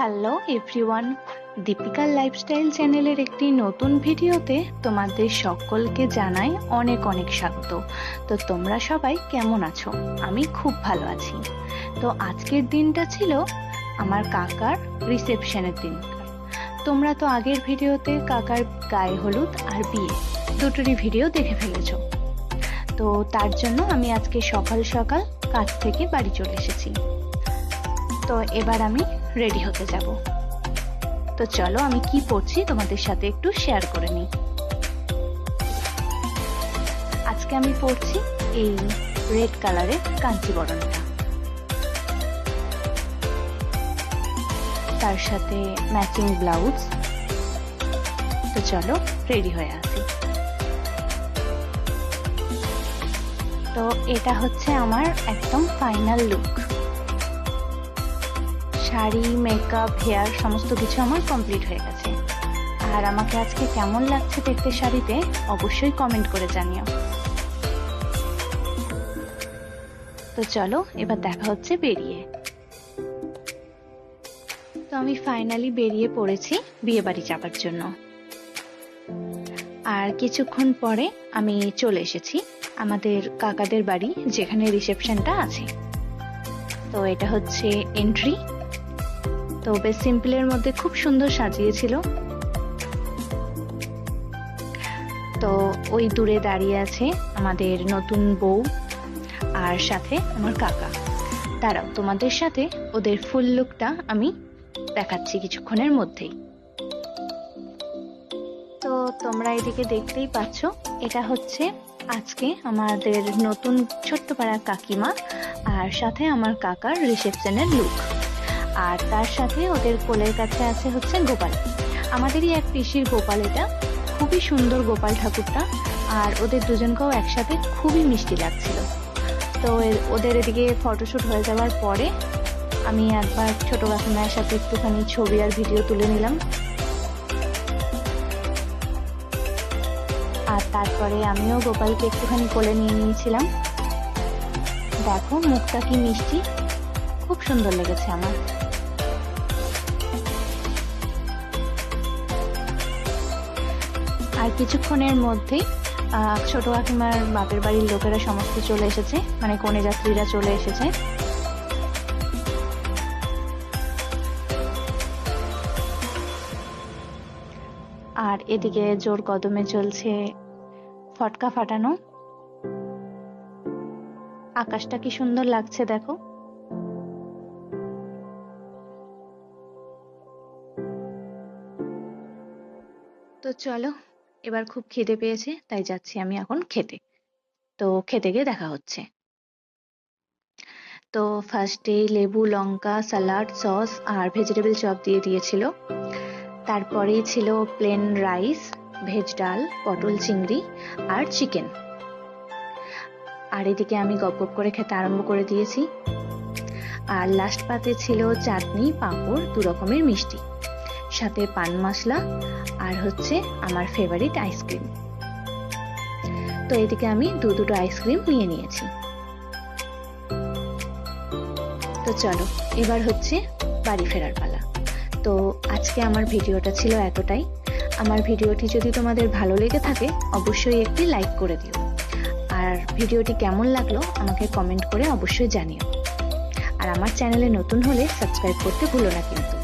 Hello everyone দীপিকার lifestyle চ্যানেলের একটি নতুন ভিডিওতে তোমাদের সকলকে জানাই অনেক অনেক স্বাগত। তো তোমরা সবাই কেমন আছো? আমি খুব ভালো আছি। তো আজকের দিনটা ছিল আমার কাকার রিসেপশনের দিন। তোমরা তো আগের ভিডিওতে কাকার গায়ে হলুদ আর বিয়ে দুটোরই ভিডিও দেখে ফেলেছ। তো তার জন্য আমি আজকে সকাল সকাল কাজ থেকে বাড়ি চলে এসেছি। তো এবার আমি রেডি হতে যাব। তো চলো আমি কি পড়ছি তোমাদের সাথে একটু শেয়ার করে নিই। আজকে আমি পড়ছি এই রেড কালারের কাঞ্চিবরণটা। তার সাথে ম্যাচিং ব্লাউজ। তো চলো রেডি হয়ে আসি। তো এটা হচ্ছে আমার একদম final look. Sari makeup hair সমস্ত কিছু আমার কমপ্লিট হয়ে গেছে। আর আমাকে আজকে কেমন লাগছে দেখতে শাড়িতে, অবশ্যই কমেন্ট করে জানিও। তো চলো, এবার দেখা হচ্ছে বেরিয়ে। তো আমি ফাইনালি বেরিয়ে পড়েছি বিয়ে বাড়ি যাবার জন্য। আর কিছুক্ষণ পরে আমি চলে এসেছি আমাদের কাকাদের বাড়ি, যেখানে রিসেপশনটা আছে। তো এটা হচ্ছে এন্ট্রি তো বেশ সিম্পলের মধ্যে খুব সুন্দর সাজিয়েছিল। তো ওই দূরে দাঁড়িয়ে আছে আমাদের নতুন বউ আর সাথে আমার কাকা। দাঁড়াও, তোমাদের সাথে ওদের ফুল লুকটা আমি দেখাচ্ছি কিছুক্ষণের মধ্যেই। তো তোমরা এদিকে দেখতেই পাচ্ছ, এটা হচ্ছে আজকে আমাদের নতুন ছোট্ট পাড়ার কাকিমা আর সাথে আমার কাকার রিসেপশনের লুক। আর তার সাথে ওদের কোলের কাছে আছে হচ্ছে গোপাল। আমাদেরই এক পিসির গোপাল এটা। খুবই সুন্দর গোপাল ঠাকুরটা। আর ওদের দুজনকেও একসাথে খুবই মিষ্টি লাগছিল। তো ওদের এদিকে ফটোশ্যুট হয়ে যাওয়ার পরে আমি একবার ছোট কাকিমার সাথে একটুখানি ছবি আর ভিডিও তুলে নিলাম। আর তারপরে আমিও গোপালকে একটুখানি কোলে নিয়ে নিয়েছিলাম। দেখো, মুখটা কি মিষ্টি। খুব সুন্দর লেগেছে আমার। আর কিছুক্ষণের মধ্যেই ছোট কাকিমার বাপের বাড়ির লোকেরা সমস্ত চলে এসেছে মানে কনে যাত্রীরা চলে এসেছে। আর এদিকে জোর কদমে চলছে ফটকা ফাটানো। আকাশটা কি সুন্দর লাগছে দেখো। তো চলো এবার খুব খিদে পেয়েছে, তাই যাচ্ছি আমি এখন খেতে। তো খেতে গিয়ে দেখা হচ্ছে। তো ফার্স্টে লেবু, লঙ্কা স্যালাড সস আর ভেজিটেবল চপ দিয়ে দিয়েছিল। তারপরেই ছিল প্লেন রাইস ভেজ ডাল, পটল চিংড়ি আর চিকেন আর এদিকে আমি গপ গপ করে খেতে আরম্ভ করে দিয়েছি। আর লাস্ট পাতে ছিল চাটনি, পাঁপড়, দু রকমের মিষ্টি। সাথে পান মশলা আর হচ্ছে আমার ফেভারিট আইসক্রিম তো এদিকে আমি দু দুটো আইসক্রিম নিয়ে নিয়েছি। তো চলো, এবার হচ্ছে বাড়ি ফেরার পালা। তো আজকে আমার ভিডিওটা ছিল এতটাই। আমার ভিডিওটি যদি তোমাদের ভালো লেগে থাকে, অবশ্যই একটি লাইক করে দিও। আর ভিডিওটি কেমন লাগল, আমাকে কমেন্ট করে অবশ্যই জানিও। আর আমার চ্যানেলে নতুন হলে সাবস্ক্রাইব করতে ভুলো না কিন্তু।